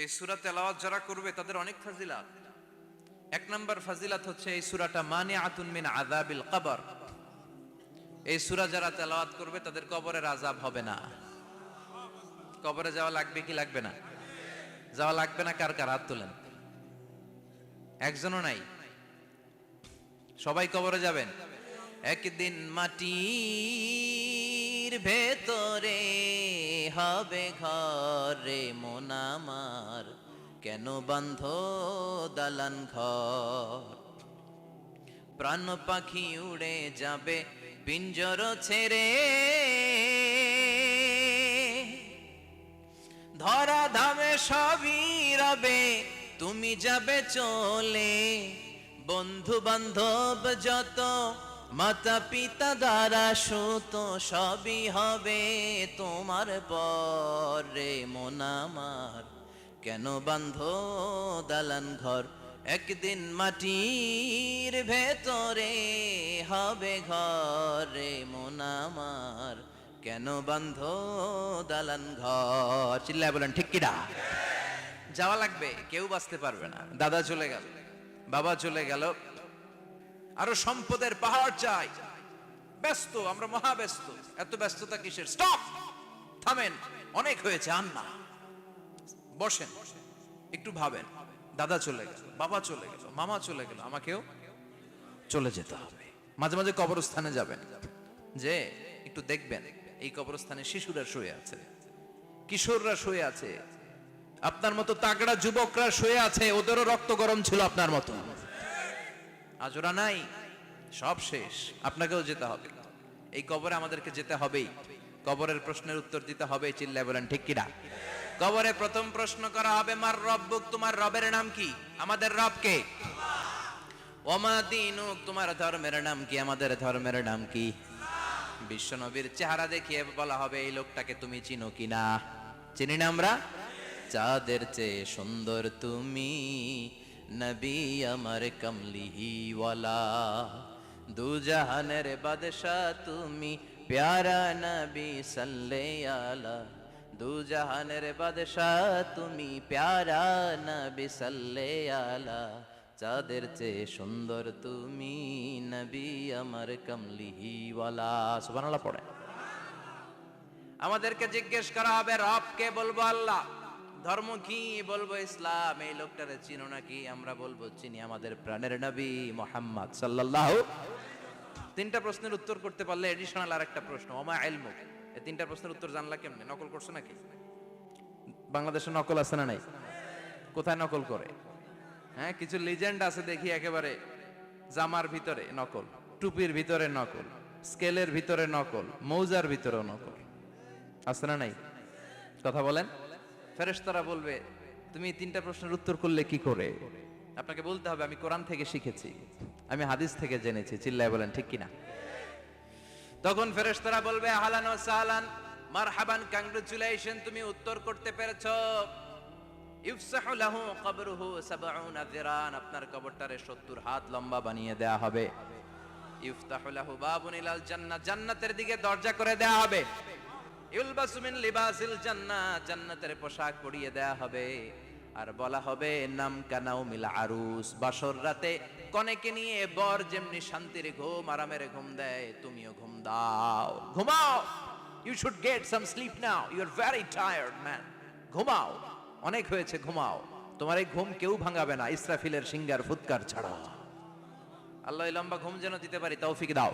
এই সুরা তেলাওয়াত যারা করবে তাদের অনেক ফাজিলাত। এক নম্বর ফাজিলাত হচ্ছে এই সুরাটা মানে আতুন মিন আযাবিল কবর। এই সুরা যারা তেলাওয়াত করবে তাদের কবরের আজাব হবে না। কবরে যাওয়া লাগবে কি লাগবে না? যাওয়া লাগবে না, কার কার হাত তোলেন? একজনও নাই। সবাই কবরে যাবেন? একদিন মাটির ভেতরে হবে ঘরে মোনামার কেন বন্ধ দালান ঘর? প্রাণ পাখি উড়ে যাবে, পিঞ্জর ছেড়ে। ধরা ধামে সবই রবে, তুমি যাবে চলে। বন্ধু বান্ধব যত মাতা পিতা দ্বারা সুত সবই হবে তোমার পরে মোনামার কেন বান্ধ দালান ঘর? একদিন মাটির ভেতরে হবে ঘরে মোনামার কেন বান্ধ দালান ঘর? চিল্লায় বলেন, ঠিক কিনা? যাওয়া লাগবে, কেউ বাঁচতে পারবে না। দাদা চলে গেল, বাবা চলে গেল। আরও সম্পদের পাহাড় চাই। ব্যস্ত, আমরা মহা ব্যস্ত এত ব্যস্ততা কিসের? স্টপ থামেন, অনেক হয়েছে, আন না। বসেন, একটু ভাবেন। দাদা চলে গেল, বাবা চলে গেল, মামা চলে গেল, আমাকেও চলে যেতে হবে। মাঝে মাঝে কবরস্থানে যাবেন। যে, একটু দেখবেন, এই কবরস্থানে শিশুরা শুয়ে আছে। কিশোররা শুয়ে আছে। আপনার মতো তাগড়া যুবকরা শুয়ে আছে, ওদেরও রক্ত গরম ছিল আপনার মতো। আজ ওরা নাই, সব শেষ। আপনাকেও যেতে হবে। এই কবরে আমাদেরকে যেতে হবেই। কবরের প্রশ্নের উত্তর দিতে হবে, চিল্লায় বলেন, ঠিক কিনা? কবরে প্রথম প্রশ্ন করা হবে, মার রব্বুক তোমার রবের নাম কি? আমাদের রব কে? ওমা দিনুক, তোমার ধর্মের নাম কি? আমাদের ধর্মের নাম কি? বিশ্বনবীর চেহারা দেখিয়ে বলা হবে, এই লোকটাকে তুমি চিনো কিনা? চিনি না আমরা? চাঁদের চেয়ে সুন্দর তুমি। নবী আমার কমলিহি ওয়ালা। দু জাহানের বাদশাহ তুমি প্যারা নবী সাল্লে আলা দু জাহানের বাদশাহ তুমি প্যারা নবী সাল্লে আলা চাঁদের চেয়ে সুন্দর তুমি নবী আমার কমলিহি ওয়ালা। সুবহানাল্লাহ পড়ে। আমাদেরকে জিজ্ঞেস করা হবে, রবকে বলব আল্লাহ। ধর্ম কি বলব? ইসলাম, এই লোকটারে চিনো নাকি? আমরা বলব, চিনি আমাদের প্রাণের নবী মোহাম্মদ সাল্লাল্লাহু তিনটা প্রশ্নের উত্তর করতে পারলে এডিশনাল আর একটা প্রশ্ন, ওমা এলমুক এই তিনটা প্রশ্নের উত্তর জানলা কেমনে? নকল করছ নাকি? বাংলাদেশে নকল আছে না নাই? কোথায় নকল করে? হ্যাঁ কিছু লিজেন্ড আছে দেখি একেবারে। জামার ভিতরে নকল, টুপির ভিতরে নকল, স্কেলের ভিতরে নকল, মৌজার ভিতরেও নকল। আছে না নাই? কথা বলেন। ফেরেশতারা বলবে, তুমি তিনটা প্রশ্নের উত্তর করলে কি করে? আপনাকে বলতে হবে, আমি কোরআন থেকে শিখেছি, আমি হাদিস থেকে জেনেছি। চিল্লায় বলেন, ঠিক কিনা? তখন ফেরেশতারা বলবে, আহলান ও সাহলান, মারহাবান, কংগ্রেচুলেশন, তুমি উত্তর করতে পেরেছ। ইফসাহু কবরুহু আপনার কবরটারে 70 হাত লম্বা বানিয়ে দেয়া হবে। ইফতাহু বাবুন ইলাল জান্নাতের দিকে দরজা করে দেয়া হবে। ইউলবাসু মিন লিবাসিল জান্নাহ জান্নাতের পোশাক পরিয়ে দেয়া হবে। আর বলা হবে, নাম কানাও মিল আরুস, বাসর রাতে কনেকে নিয়ে বর যেমনি শান্তির ঘুম, আরামের ঘুম দেয়, তুমিও ঘুম দাও। ঘুমাও! You should get some sleep now you are very tired man ঘুমাও। অনেক হয়েছে, ঘুমাও। তোমার এই ঘুম কেউ ভাঙাবে না, ইসরাফিলের সিঙ্গার ফুৎকার ছাড়া। আল্লাহ লম্বা ঘুম যেন দিতে পারি, তৌফিক দাও।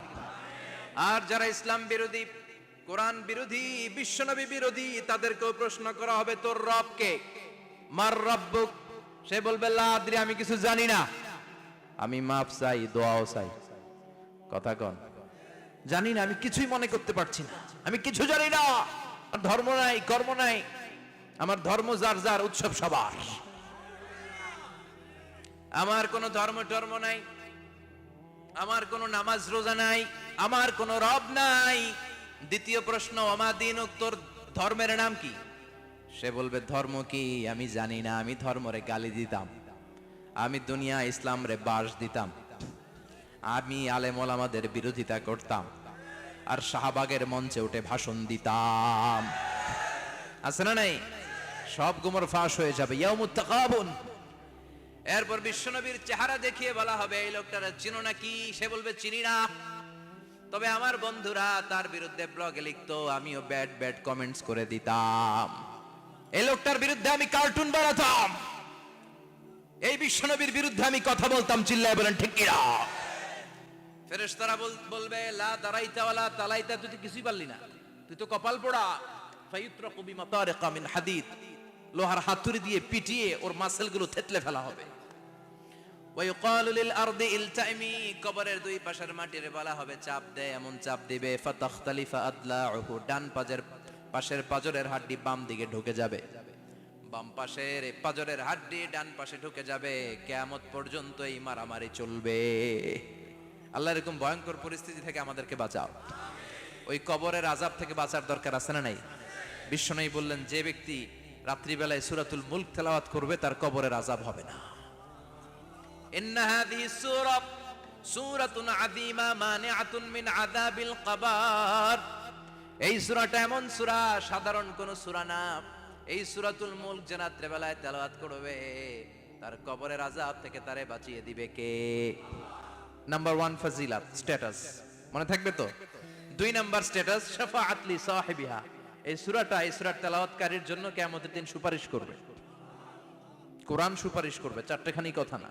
আর যারা ইসলাম বিরোধী কোরআন বিরোধী, বিশ্বনবী বিরোধী তাদেরকেও প্রশ্ন করা হবে, তোর রব কে মার রব্বুক। সে বলবে, লা আদ্রি, আমি কিছু জানি না। আমি মাফ চাই, দোয়াও চাই। কথা কন। জানি না, আমি কিছুই মনে করতে পারছি না। আমি কিছু জানি না। ধর্ম নাই, কর্ম নাই। আমার ধর্ম যার যার উৎসব সবার। আমার কোনো ধর্ম টর্ম নাই। আমার কোনো নামাজ রোজা নাই। আমার কোনো রব নাই। দ্বিতীয় প্রশ্ন অমাদিন তোর ধর্মের নাম কি? সে বলবে, ধর্ম কি? আমি জানি না, আমি ধর্মরে গালি দিতাম। আমি দুনিয়া ইসলাম রে বাস দিতাম। আমি আলেম ওলামাদের বিরোধিতা করতাম। আর শাহবাগের মঞ্চে উঠে ভাষণ দিতাম। আছে না নাই? সব গুমর ফাঁস হয়ে যাবে। এরপর বিশ্বনবীর চেহারা দেখিয়ে বলা হবে, এই লোকটারা চিনো নাকি সে বলবে, চিনি না। তবে আমার বন্ধুরা তার বিরুদ্ধে ব্লগে লিখতো, আমিও ব্যাড ব্যাড কমেন্টস করে দিতাম। এই লোকটার বিরুদ্ধে আমি কার্টুন বানাতাম। এই বিশ্বনবীর বিরুদ্ধে আমি কথা বলতাম, চিল্লায় বলেন, ঠিক কিনা ফেরেশতারা বল- বলবে, লা দারাইতা ওয়ালা তালাইতা, তুই কিছুই পারলি না। তুই তো কপাল পোড়া। ফায়ুত্রাকু কবি তারিকা মিন হাদিদ। লোহার হাতুড়ি দিয়ে পিটিয়ে ওর মাসেলগুলো থেতলে ফেলা হবে। লিল আরদি ইলতাইমি কবরের দুই পাশের মাটির বলা হবে চাপ দে এমন চাপ দিবে, ফাতাখতালিফা আদলাউহু, ডান পাজের পাশের পাজরের হাড্ডি বাম দিকে ঢুকে যাবে। বাম পাশের পাজরের হাড্ডি ডান পাশে ঢুকে যাবে, কিয়ামত পর্যন্ত এই মারামারি চলবে। আল্লাহ এরকম ভয়ঙ্কর পরিস্থিতি থেকে আমাদেরকে বাঁচাও। ওই কবরের আজাব থেকে বাঁচার দরকার আছে না নাই? বিশ্বনবী বললেন, যে ব্যক্তি রাত্রিবেলায় সুরাতুল মুলক তেলাওয়াত করবে, তার কবরের আজাব হবে না। ইন্না হাযিহি সূরা সূরাতুন আযীমা এই সূরাটা এমন সূরা, সাধারণ কোন সূরা না। এই সূরাতুল মুলক যে তেলাওয়াত করবে, তার কবরের থেকে তারে বাঁচিয়ে দিবে কে? নাম্বার ওয়ান ফাজিলাত স্ট্যাটাস মনে থাকবে তো? দুই নাম্বার স্ট্যাটাস শাফাআত লি এই সুরাটা, এই তেলাওয়াতকারীর জন্য কেমন দিন সুপারিশ করবে। কোরআন সুপারিশ করবে, চারটেখানি কথা না।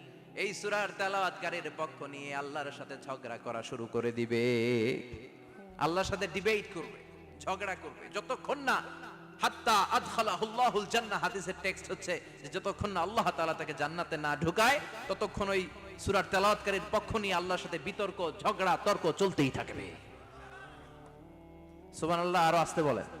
এই সুরার তেলাওয়াতকারীর পক্ষ নিয়ে আল্লাহর সাথে ঝগড়া করা শুরু করে দিবে। আল্লাহর সাথে ডিবেট করবে, ঝগড়া করবে। যতক্ষণ না হাত্তা আদখালাহুল্লাহুল জান্নাহ হাদিসের টেক্সট হচ্ছে যে যতক্ষণ না আল্লাহ তাআলা তাকে জান্নাতে না ঢুকায়, ততক্ষণ ওই সূরার তেলাওয়াতকারীর পক্ষ নিয়ে আল্লাহর সাথে বিতর্ক, ঝগড়া, তর্ক চলতেই থাকবে। সুবহানাল্লাহ, আরও আসতে বলেন।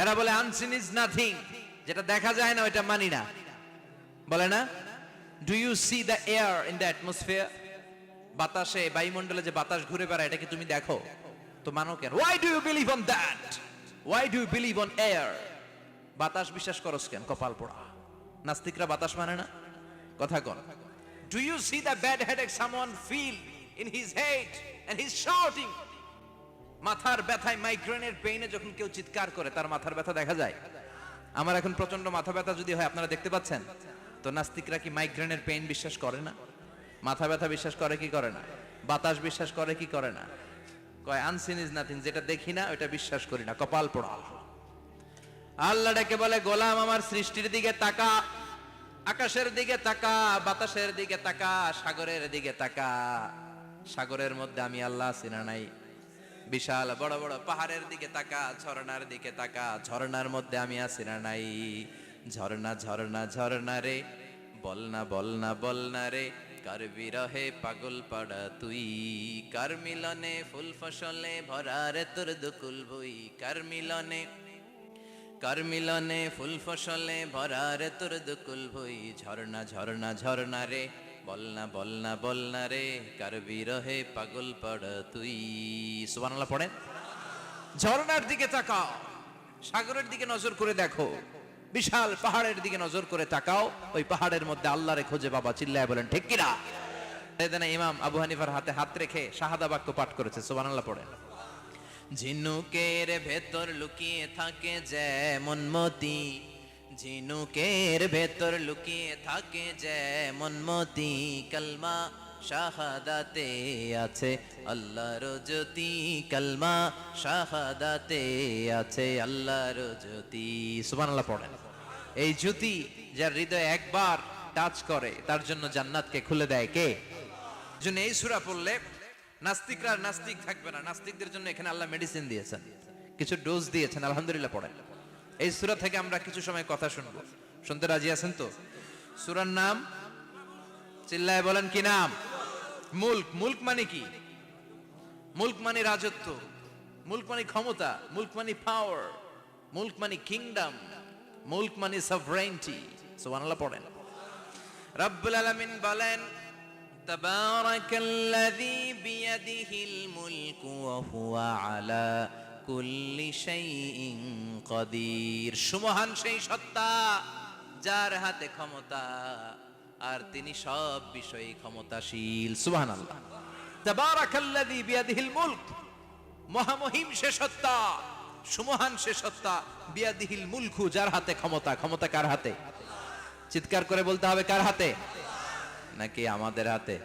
এরা বলে আনসিন ইজ নাথিং যেটা দেখা যায় না, ওইটা মানি না। বলে না? Do you see the air in the atmosphere বাতাসে, বায়ুমণ্ডলে যে বাতাস ঘুরে বেড়ায়, এটা কি তুমি দেখো? তো মানো কেন? Why do you believe on that why do you believe on air বাতাস বিশ্বাস করস কেন? কপাল পোড়া। নাস্তিকরা বাতাস মানে না? কথা কন। Do you see the bad headache someone feel in his head and his shouting মাথার ব্যথায় মাইগ্রেনের পেইনে যখন কেউ চিৎকার করে, তার মাথার ব্যথা দেখা যায়। আমার এখন প্রচণ্ড মাথা ব্যথা যদি হয়, আপনারা দেখতে পাচ্ছেন? তো নাস্তিকরা কি মাইগ্রেনের পেইন বিশ্বাস করে না? মাথা ব্যথা বিশ্বাস করে কি করে না? বাতাস বিশ্বাস করে কি করে না? কয় আনসিন ইজ নাথিং যেটা দেখি না ওটা বিশ্বাস করি না, কপাল পোড়া। আল্লাহ ডেকে বলে, গোলাম, আমার সৃষ্টির দিকে তাকা, আকাশের দিকে তাকা, বাতাসের দিকে তাকা, সাগরের দিকে তাকা। সাগরের মধ্যে আমি আল্লাহ আছি না নাই। বিশাল বড় বড় পাহাড়ের দিকে তাকা, ঝর্ণার দিকে তাকা, ঝর্ণার মধ্যে আমি আছি না নাই। ঝর্ণা ঝর্ণা ঝর্ণা রে বল না বল না বল না রে, কার বিরহে পাগল পাড়া তুই? কার মিলনে ফুল ফসলে ভরা রে তোর দুকুল বই কার মিলনে কার মিলনে ফুল ফসলে ভরা রে তোর দুকুল ভই? ঝর্ণা ঝর্ণা ঝর্ণা রে বল না বল না বল না রে, কার বিরহে পাগল পড় তুই? সুবহানাল্লাহ পড়েন ঝর্ণার দিকে তাকাও, সাগরের দিকে নজর করে দেখো। বিশাল পাহাড়ের দিকে নজর করে তাকাও, ওই পাহাড়ের মধ্যে আল্লাহরে খোঁজে বাবা চিল্লায় বলেন, ঠিক কিনা ইমাম আবু হানিফার হাতে হাত রেখে শাহাদা বাক্য পাঠ করেছে, সুবহানাল্লাহ পড়েন ঝিনুকের ভেতর লুকিয়ে থাকে যেমন মতি ঝিনুকের ভেতর লুকিয়ে থাকে যেমন মতি কালমা, শাহাদাতে আছে আল্লাহর জ্যোতি কালমা, শাহাদাতে আছে আল্লাহর জ্যোতি। সুবহানাল্লাহ পড়েন। এই জ্যোতি যার হৃদয় একবার টাচ করে, তার জন্য জান্নাতকে খুলে দেয় কে? জন্য এই সূরা পড়লে নাস্তিকরা নাস্তিক থাকবে না। নাস্তিকদের জন্য এখানে আল্লাহ মেডিসিন দিয়েছেন। কিছু ডোজ দিয়েছেন। আলহামদুলিল্লাহ পড়েন। এই সুরা থেকে আমরা কিছু সময় কথা শুনব। শুনতে রাজি আছেন তো? সুরার নাম চিল্লায় বলেন কি নাম? মুল্ক। মুল্ক মানে কি? মুল্ক মানে রাজত্ব। মুল্ক মানে ক্ষমতা। মুল্ক মানে পাওয়ার মুল্ক মানে কিংডম মুল্ক মানে সভরেন্টি সুবহানাল্লাহ পড়েন। রব্বুল আলামিন বলেন, তাবারাকাল্লাযী বিয়াদিহিল মুলকু ওয়া হুয়া আলা কুল্লি শাইইন কদির। সুমহান সেই সত্তা যার হাতে ক্ষমতা, আর তিনি সব বিষয়ে ক্ষমতাশীল। সুবহানাল্লাহ। তাবারাকাল্লাযী বিয়াদিহিল মুলক। মহামহিম সে সত্তা, সুমহান সে সত্তা বিয়াদিহিল মুলকু যার হাতে ক্ষমতা। ক্ষমতা কার হাতে? চিৎকার করে বলতে হবে কার হাতে? নাকি আমাদের হাতে?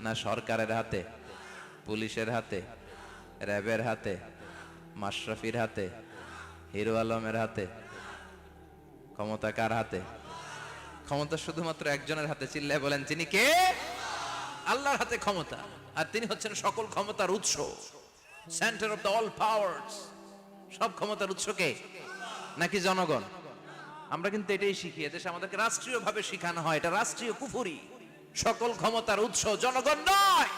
না সরকারের হাতে? পুলিশের হাতে? র্যাবের হাতে? মাশরাফির হাতে? হিরো আলমের হাতে? ক্ষমতা কার হাতে? ক্ষমতা শুধুমাত্র একজনের হাতে। চিল্লায় বলেন তিনি কে? আল্লাহর হাতে ক্ষমতা। আর তিনি হচ্ছেন সকল ক্ষমতার উৎস। Centre of the all powers সব ক্ষমতার উৎস কে? নাকি জনগণ? আমরা কিন্তু এটাই শিখি এদেশে আমাদেরকে রাষ্ট্রীয়ভাবে শেখানো হয়। এটা রাষ্ট্রীয় কুফুরি। সকল ক্ষমতার উৎস জনগণ নয়।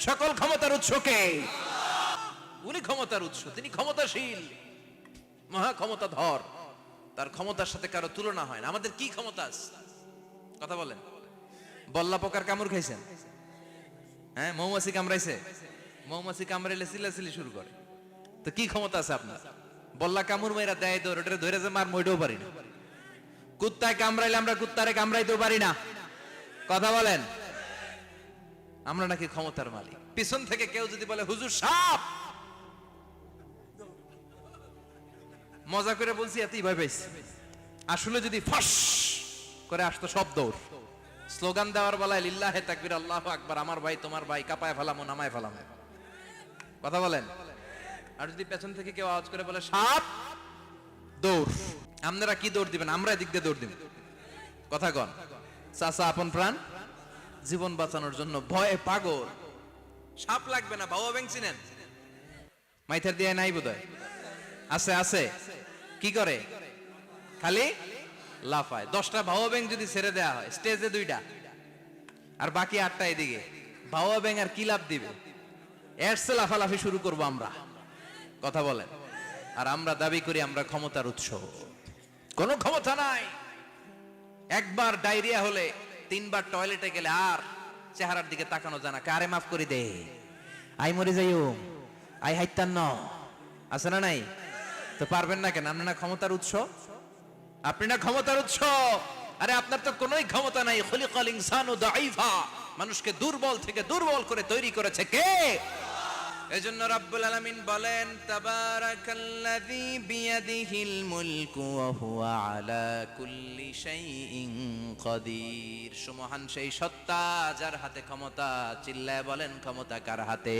সকল ক্ষমতার উৎস কে? উনি ক্ষমতার উৎস, তিনি ক্ষমতাশীল। মহা ক্ষমতাধর। তার ক্ষমতার সাথে কারও তুলনা হয় না। আমাদের কি ক্ষমতা আছে? কথা বলেন। বল্লা পোকার কামড় খাইছেন? হ্যাঁ মৌমাছি কামড়াইছে? মৌমাছি কামড়াইলে চিল্লাচিল্লি শুরু করে। তো কি ক্ষমতা আছে আপনার? বল্লা কামড় মেয়েরা দেয় দৌড় ওটা ধরে যে মার মইটাও পারি না। কুত্তায় কামড়াইলে আমরা কুত্তারে কামড়াইতেও পারি না। কথা বলেন। আমরা নাকি ক্ষমতার মালিক। পিছন থেকে কেউ যদি বলে, হুজুর সাপ! মজা করে বলছি, এতই ভয় পাইছি। আসলে যদি ফস করে আসতো সব দৌড়। স্লোগান দেওয়ার বেলায়, লিল্লাহে তাকবির, আল্লাহ আকবার, আমার ভাই, তোমার ভাই, কাপায় ফেলামো নামায় ফেলামো। কথা বলেন? আর যদি পেছন থেকে কেউ আওয়াজ করে বলে, সাপ, দৌড়। আপনারা কি দৌড় দিবেন? আমরা এদিক দিয়ে দৌড় দিব। কথা কন। চাচা, আপন প্রাণ? জীবন বাঁচানোর জন্য ভয়ে পাগল। সাপ লাগবে না, বাবা ব্যাংক চিনেন মাইথার দিয়ে নাই বোধহয়? আছে আছে। কি করে? খালি লাফায়। দশটা ভাও ব্যাংক যদি ছেড়ে দেওয়া হয় স্টেজে দুইটা। আর বাকি আটটা এদিকে। ভাওয়া ব্যাংক আর কি লাভ দিবে? এরসে লাফালাফি শুরু করব আমরা। কথা বলেন। আর আমরা দাবি করি আমরা ক্ষমতার উৎস। কোনো ক্ষমতা নাই। একবার ডায়রিয়া হলে তিনবার টয়লেটে গেলে আর চেহারার দিকে তাকানো জানা কারে মাফ করে দে? আই মরে যাইও। আই হাইতান ন আছে না নাই? তো পারবেন না কেন? আপনি না ক্ষমতার উৎস? আপনি না ক্ষমতার উৎস? আরে আপনার তো কোনোই ক্ষমতা নাই। খলিকাল ও দাইফা মানুষকে দুর্বল থেকে দুর্বল করে তৈরি করেছে কে? এজন্য রাব্বুল আলামিন বলেন তাবারাকাল্লাযী বিয়াদিহিল মুলকু ওয়া হুয়া আলা কুল্লি শাইইন কাদির সুমহান সেই সত্তা যার হাতে ক্ষমতা চিল্লায় বলেন ক্ষমতা কার হাতে?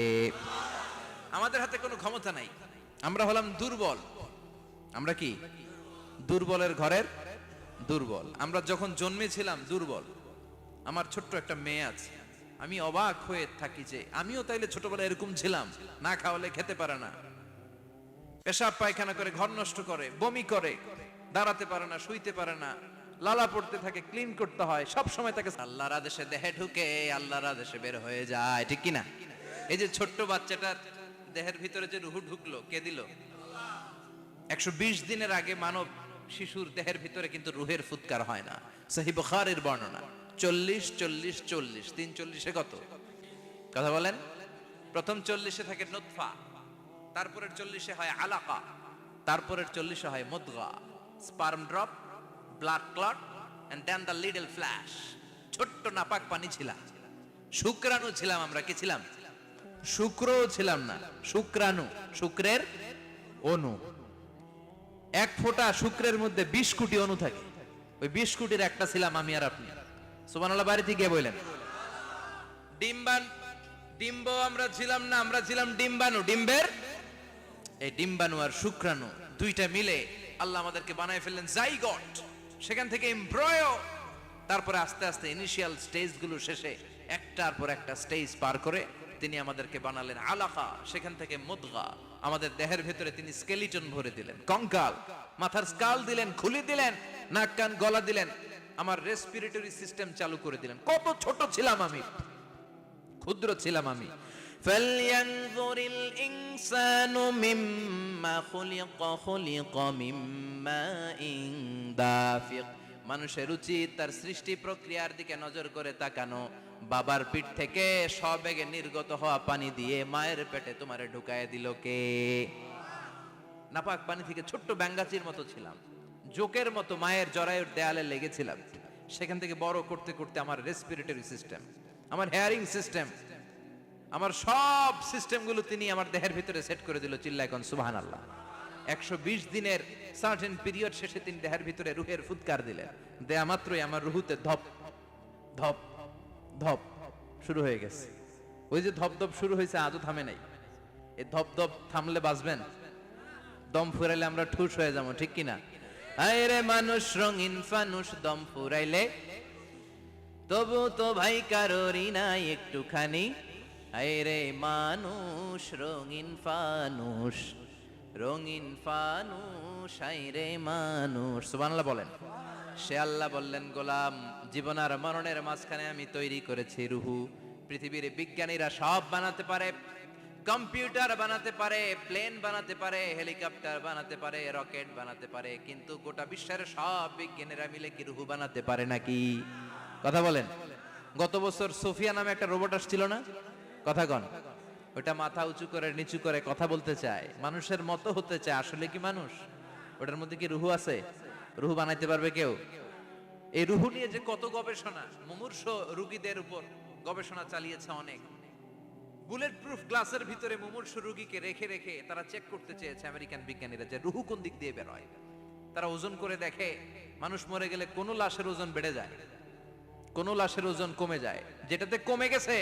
আমাদের হাতে কোনো ক্ষমতা নাই। আমরা হলাম দুর্বল। আমরা কি? দুর্বলের ঘরের দুর্বল। আমরা যখন জন্মেছিলাম দুর্বল। আমার ছোট্ট একটা মেয়ে আছে। আমি অবাক হয়ে থাকি যে আমিও তাইলে ছোটবেলায় এরকম ছিলাম। না খাওয়ালে খেতে পারে না। পেশাব পায়খানা করে ঘর নষ্ট করে, বমি করে, দাঁড়াতে পারে না, শুইতে পারে না, লালা পড়তে থাকে, ক্লিন করতে হয়, সব সময় তাকে আল্লাহর আদেশে দেহে ঢুকে, আল্লাহর আদেশে বের হয়ে যায়। ঠিক কিনা? এই যে ছোট্ট বাচ্চাটার দেহের ভিতরে যে রুহু ঢুকলো, কে দিল? একশো বিশ দিনের আগে মানব শিশুর দেহের ভিতরে কিন্তু রুহের ফুৎকার হয় না। সহি বুখারের বর্ণনা। চল্লিশ চল্লিশ চল্লিশ। তিন চল্লিশে কত? কথা বলেন। প্রথম চল্লিশে থাকে নোৎফা তারপরের চল্লিশে হয় আলাকা। তারপরের চল্লিশে হয় মুদগা। Sperm drop, blood clot and then the little flesh ছোট্ট নাপাক পানি ছিলাম। শুক্রাণু ছিলাম আমরা। কি ছিলাম? শুক্রও ছিলাম না, শুক্রাণু, শুক্রের অনু এক ফোঁটা শুক্রের মধ্যে বিশ কোটি অনু থাকে। ওই বিশ কোটির একটা ছিলাম আমি আর আপনি। সুবহানাল্লাহ, বাড়িতে গিয়ে বললেন। ডিম্বান ডিম্ব আমরা ছিলাম না, আমরা ছিলাম ডিম্বাণু। ডিম্বের? এই ডিম্বাণু আর শুক্রাণু দুইটা মিলে আল্লাহ আমাদেরকে বানায় ফেললেন জাইগট। সেখান থেকে এমব্রয়। তারপরে আস্তে আস্তে ইনিশিয়াল স্টেজগুলো শেষে একটার পর একটা স্টেজ পার করে তিনি আমাদেরকে বানালেন আলাকা সেখান থেকে মুদগা আমাদের দেহের ভেতরে তিনি স্কেলিটন ভরে দিলেন কঙ্কাল মাথার স্কাল দিলেন খুলে দিলেন নাক কান গলা দিলেন আমার রেসপিরেটরি সিস্টেম চালু করে দিলেন কত ছোট ছিলাম আমি ক্ষুদ্র ছিলাম আমি فلينظر الإنسان مما خلق خلق من ماء دافق মানুষের উচিত তার সৃষ্টি প্রক্রিয়ার দিকে নজর করে তাকানো বাবার পিঠ থেকে সবেগে নির্গত হওয়া পানি দিয়ে মায়ের পেটে তোমারে ঢুকায় দিল কে? নাপাক পানি থেকে ছোট্ট ব্যাঙ্গাচির মতো ছিলাম। জোকের মতো মায়ের জরায়ুর দেয়ালে লেগেছিলাম। সেখান থেকে বড় করতে করতে আমার রেসপিরেটরি সিস্টেম আমার হেয়ারিং সিস্টেম আমার সব সিস্টেমগুলো তিনি আমার দেহের ভিতরে সেট করে দিল চিল্লা এখন সুবাহান আল্লাহ একশো বিশ দিনের সার্টেন পিরিয়ড শেষে তিনি দেহের ভিতরে রুহের ফুৎকার দিলেন। দেয়া মাত্রই আমার রুহুতে ধপ ধপ ধপ শুরু হয়ে গেছে। ওই যে ধপ ধপ শুরু হয়েছে, আজও থামে নাই। এই ধপ ধপ থামলে বাঁচবেন? দম ফুরাইলে আমরা ঠুস হয়ে যাব, ঠিক কিনা? আয় রে মানুষ, রঙিন ফানুষ, দম ফুরাইলে তবু তো ভাই কারোরই নাই একটুখানি। আয় রে মানুষ, রঙিন ফানুষ রঙিন ফানুষ আয় রে মানুষ। সুবহানাল্লাহ বলেন। সে আল্লাহ বললেন, গোলাম জীবন আর মরণের মাঝখানে আমি তৈরি করেছি রুহু। পৃথিবীর বিজ্ঞানীরা সব বানাতে পারে, কম্পিউটার বানাতে পারে, প্লেন বানাতে পারে, হেলিকপ্টার বানাতে পারে, রকেট বানাতে পারে, কিন্তু গোটা বিশ্বের সব বিজ্ঞানীরা মিলে কি রুহু বানাতে পারে নাকি? কথা বলেন। গত বছর সোফিয়া নামে একটা রোবট আসছিল না? কথা কন। ওটা মাথা উঁচু করে, নিচু করে কথা বলতে চায়। মানুষের মতো হতে চায়। আসলে কি মানুষ? ওটার মধ্যে কি রুহু আছে? রুহু বানাইতে পারবে কেউ? এই রুহু নিয়ে যে কত গবেষণা, মুমূর্ষ রুগীদের উপর গবেষণা চালিয়েছে অনেক। বুলেট প্রুফ গ্লাসের ভিতরে মুমূর্ষ রুগীকে রেখে রেখে তারা চেক করতে চেয়েছে আমেরিকান বিজ্ঞানীরা যে রুহু কোন দিক দিয়ে বেরোয় তারা ওজন করে দেখে, মানুষ মরে গেলে কোন লাশের ওজন বেড়ে যায়, কোন লাশের ওজন কমে যায়। যেটাতে কমে গেছে,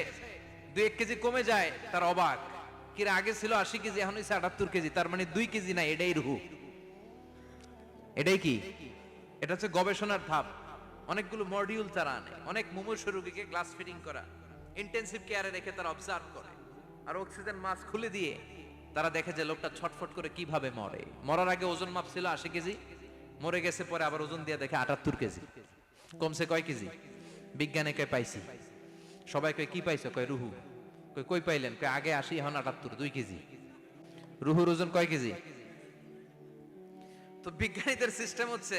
দুই এক কেজি কমে যায়, তার অবাক। কিরা আগে ছিল আশি কেজি, এখন হয়েছে আটাত্তর কেজি, তার মানে দুই কেজি না, এটাই রুহু। এটাই কি? এটা হচ্ছে গবেষণার ধাপ। অনেকগুলো মডিউল তারা আনে, অনেক মুমূর্ষ রোগীকে গ্লাস ফিটিং করা ইন্টেনসিভ কেয়ারে রেখে তারা অবজার্ভ করে। আর অক্সিজেন মাস্ক খুলে দিয়ে তারা দেখে যে লোকটা ছটফট করে কীভাবে মরে। মরার আগে ওজন মাপ ছিল আশি কেজি, মরে গেছে পরে আবার ওজন দিয়ে দেখে আটাত্তর কেজি কমছে কয় কেজি? বিজ্ঞানে কয় পাইছি? সবাই কয়, কি পাইছো? কয়, রুহু। কই কই পাইলেন? কয়, আগে আসি এখন আটাত্তর, দুই কেজি। রুহুর ওজন কয় কেজি? তো বিজ্ঞানীদের সিস্টেম হচ্ছে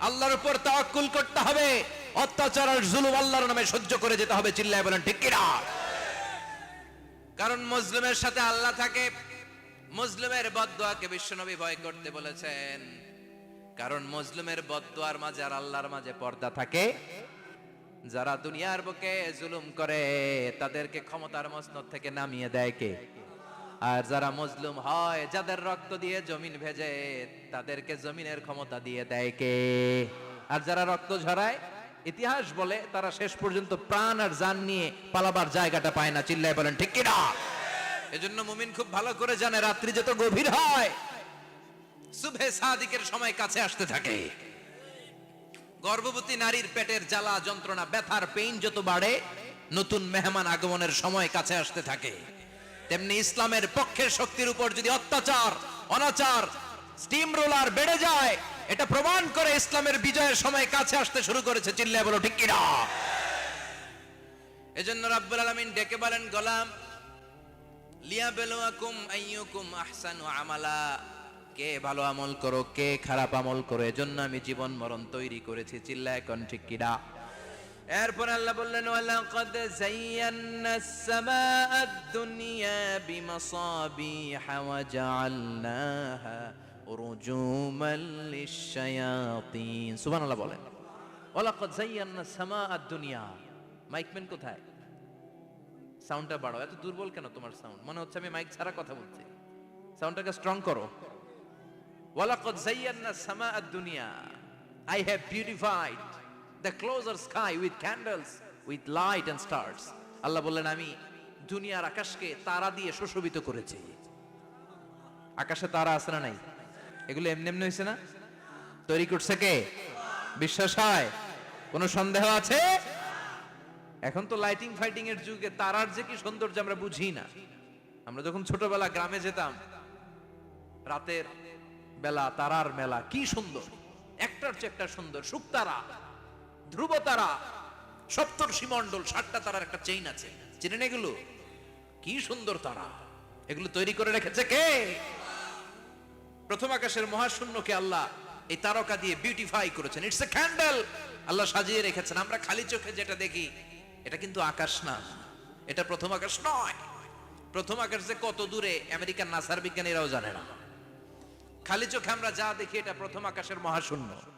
আল্লাহর উপর তাওয়াক্কুল করতে হবে। অত্যাচার আর জুলুম আল্লাহর নামে সহ্য করে যেতে হবে, চিল্লায় বলেন, ঠিক কিনা? কারণ মুসলিমের সাথে আল্লাহ থাকে, মুসলিমের বদদোয়াকে বিশ্বনবী ভয় করতে বলেছেন। কারণ মুসলিমের বদদোয়ার মাঝে আর আল্লাহর মাঝে পর্দা থাকে। যারা দুনিয়ার বুকে জুলুম করে, তাদেরকে ক্ষমতার মসনদ থেকে নামিয়ে দেয় কে? আর যারা মজলুম হয়, যাদের রক্ত দিয়ে জমিন ভেজে, তাদেরকে জমিনের ক্ষমতা দিয়ে দেয় কে? আর যারা রক্ত ঝরায়, ইতিহাস বলে তারা শেষ পর্যন্ত প্রাণ আর জান নিয়ে পালাবার জায়গাটা পায় না। চিল্লায় বলেন, ঠিক কিনা? এজন্য মুমিন খুব ভালো করে জানে, রাত্রি যত গভীর হয় সুবে সাদিকের সময় কাছে আসতে থাকে। গর্ভবতী নারীর পেটের জ্বালা, যন্ত্রণা, ব্যথার পেইন যত বাড়ে, নতুন মেহমান আগমনের সময় কাছে আসতে থাকে। তেমনি ইসলামের পক্ষের শক্তির উপর যদি অত্যাচার, অনাচার স্টিম রোলার বেড়ে যায়, এটা প্রমাণ করে ইসলামের বিজয়ের সময় কাছে আসতে শুরু করেছে। চিল্লায় বলো, ঠিক কিনা? এজন্য রাব্বুল আলামিন ডেকে বলেন, গোলাম লিয়া বেলুয়াকুম আইয়ুকুম আহসানু আমালা। কে ভালো আমল করো, কে খারাপ আমল করো, এজন্য আমি জীবন মরণ তৈরি করেছি। চিল্লায় এখন ঠিক কিনা? এরপর আল্লাহ বললেন, ওয়ালাকাদ যায়্যানা সামাআদ দুনিয়া বিমাসাবিহা ওয়া জাআলনাহা রুজুমাল লিশায়াতিন সুবহানাল্লাহ বলেন, ওয়ালাকাদ যায়্যানা সামাআদ দুনিয়া। মাইকম্যান কোথায়? সাউন্ডটা বাড়াও, এত দুর্বল কেন তোমার সাউন্ড? মনে হচ্ছে আমি মাইক ছাড়া কথা বলছি। সাউন্ডটাকে স্ট্রং করো। ওয়ালাকাদ যায়্যানা সামাআদ দুনিয়া। I have beautified the closer sky with candles with light and stars Allah বললেন, আমি দুনিয়ার আকাশকে তারা দিয়ে সুশোভিত করেছি। আকাশে তারা আছে না নাই? এগুলো এমনি এমনি হয়েছে না? তৈরি করছে কে? বিশ্বাস হয়? কোনো সন্দেহ আছে? এখন তো লাইটিং ফাইটিং এর যুগে তারার যে কি সৌন্দর্য আমরা বুঝি না। আমরা যখন ছোটবেলা গ্রামে যেতাম, রাতের বেলা তারার মেলা, কি সুন্দর। একটার চেয়ে একটা সুন্দর, শুকতারা। ধ্রুব তারা সপ্তর সীমণ্ডল ষাটটা তারার একটা চেইন আছে। চিনেন এগুলো? কি সুন্দর তারা। এগুলো তৈরি করে রেখেছে কে? প্রথম আকাশের মহাশূন্যকে আল্লাহ এই তারকা দিয়ে বিউটিফাই করেছেন। ইটস এ ক্যান্ডেল আল্লাহ সাজিয়ে রেখেছেন। আমরা খালি চোখে যেটা দেখি, এটা কিন্তু আকাশ না। এটা প্রথম আকাশ নয়। প্রথম আকাশ যে কত দূরে আমেরিকান নাসার বিজ্ঞানীরাও জানে না। খালি চোখে আমরা যা দেখি, এটা প্রথম আকাশের মহাশূন্য।